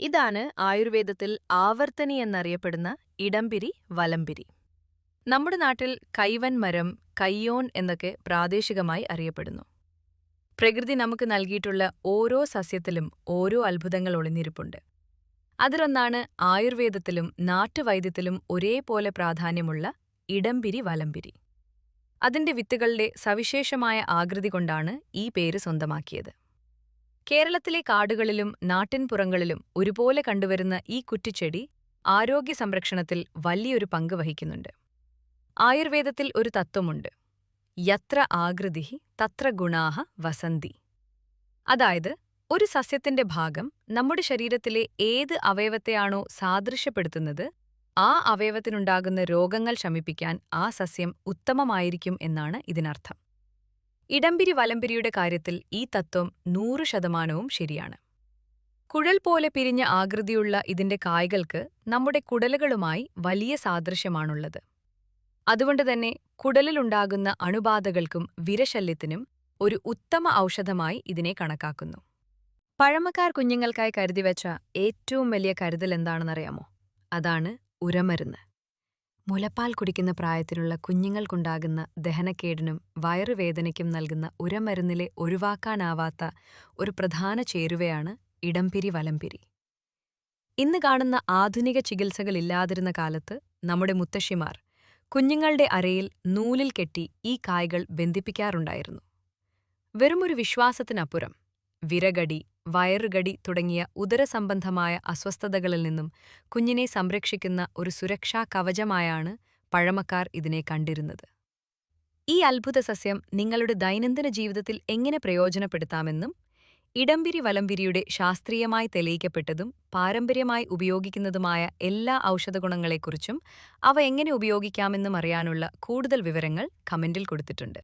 ഇതാണ് ആയുർവേദത്തിൽ ആവർത്തനി എന്നറിയപ്പെടുന്ന ഇടംപിരി വലംപിരി. നമ്മുടെ നാട്ടിൽ കൈവൻ മരം കയ്യോൻ എന്നൊക്കെ പ്രാദേശികമായി അറിയപ്പെടുന്നു. പ്രകൃതി നമുക്ക് നൽകിയിട്ടുള്ള ഓരോ സസ്യത്തിലും ഓരോ അത്ഭുതങ്ങൾ ഒളിഞ്ഞിരിപ്പുണ്ട്. അതിലൊന്നാണ് ആയുർവേദത്തിലും നാട്ടുവൈദ്യത്തിലും ഒരേപോലെ പ്രാധാന്യമുള്ള ഇടംപിരി വലംപിരി. അതിന്റെ വിത്തുകളുടെ സവിശേഷമായ ആകൃതി കൊണ്ടാണ് ഈ പേര് സ്വന്തമാക്കിയത്. കേരളത്തിലെ കാടുകളിലും നാട്ടിൻപുറങ്ങളിലും ഒരുപോലെ കണ്ടുവരുന്ന ഈ കുറ്റിച്ചെടി ആരോഗ്യ സംരക്ഷണത്തിൽ വലിയൊരു പങ്ക് വഹിക്കുന്നുണ്ട്. ആയുർവേദത്തിൽ ഒരു തത്വമുണ്ട്. യത്ര ആകൃതി തത്ര ഗുണാഹ വസന്തി. അതായത് ഒരു സസ്യത്തിന്റെ ഭാഗം നമ്മുടെ ശരീരത്തിലെ ഏത് അവയവത്തെയാണോ സാദൃശ്യപ്പെടുത്തുന്നത് ആ അവയവത്തിനുണ്ടാകുന്ന രോഗങ്ങൾ ശമിപ്പിക്കാൻ ആ സസ്യം ഉത്തമമായിരിക്കും എന്നാണ് ഇതിനർത്ഥം. ഇടംപിരി വലംപിരിയുടെ കാര്യത്തിൽ ഈ തത്വം നൂറ് ശതമാനവും ശരിയാണ്. കുഴൽ പോലെ പിരിഞ്ഞ ആകൃതിയുള്ള ഇതിന്റെ കായ്കൾക്ക് നമ്മുടെ കുടലുകളുമായി വലിയ സാദൃശ്യമാണുള്ളത്. അതുകൊണ്ടുതന്നെ കുടലിലുണ്ടാകുന്ന അണുബാധകൾക്കും വിരശല്യത്തിനും ഒരു ഉത്തമ ഔഷധമായി ഇതിനെ കണക്കാക്കുന്നു. പഴമക്കാർ കുഞ്ഞുങ്ങൾക്കായി കരുതിവെച്ച ഏറ്റവും വലിയ കരുതൽ എന്താണെന്നറിയാമോ? അതാണ് ഉരമരുന്ന്. മുലപ്പാൽ കുടിക്കുന്ന പ്രായത്തിലുള്ള കുഞ്ഞുങ്ങൾക്കുണ്ടാകുന്ന ദഹനക്കേടിനും വയറുവേദനയ്ക്കും നൽകുന്ന ഉരമരുന്നിലെ ഒഴിവാക്കാനാവാത്ത ഒരു പ്രധാന ചേരുവയാണ് ഇടംപിരി വലംപിരി. ഇന്ന് കാണുന്ന ആധുനിക ചികിത്സകളില്ലാതിരുന്ന കാലത്ത് നമ്മുടെ മുത്തശ്ശിമാർ കുഞ്ഞുങ്ങളുടെ അരയിൽ നൂലിൽ കെട്ടി ഈ കായ്കൾ ബന്ധിപ്പിക്കാറുണ്ടായിരുന്നു. വെറുമൊരു വിശ്വാസത്തിനപ്പുറം വിരകടി വയറുകടി തുടങ്ങിയ ഉദരസംബന്ധമായ അസ്വസ്ഥതകളിൽ നിന്നും കുഞ്ഞിനെ സംരക്ഷിക്കുന്ന ഒരു സുരക്ഷാ കവചമായാണ് പഴമക്കാർ ഇതിനെ കണ്ടിരുന്നത്. ഈ അത്ഭുത സസ്യം നിങ്ങളുടെ ദൈനംദിന ജീവിതത്തിൽ എങ്ങനെ പ്രയോജനപ്പെടുത്താമെന്നും ഇടംപിരി വലംപിരിയുടെ ശാസ്ത്രീയമായി തെളിയിക്കപ്പെട്ടതും പാരമ്പര്യമായി ഉപയോഗിക്കുന്നതുമായ എല്ലാ ഔഷധഗുണങ്ങളെക്കുറിച്ചും അവ എങ്ങനെ ഉപയോഗിക്കാമെന്നും അറിയാനുള്ള കൂടുതൽ വിവരങ്ങൾ കമന്റിൽ കൊടുത്തിട്ടുണ്ട്.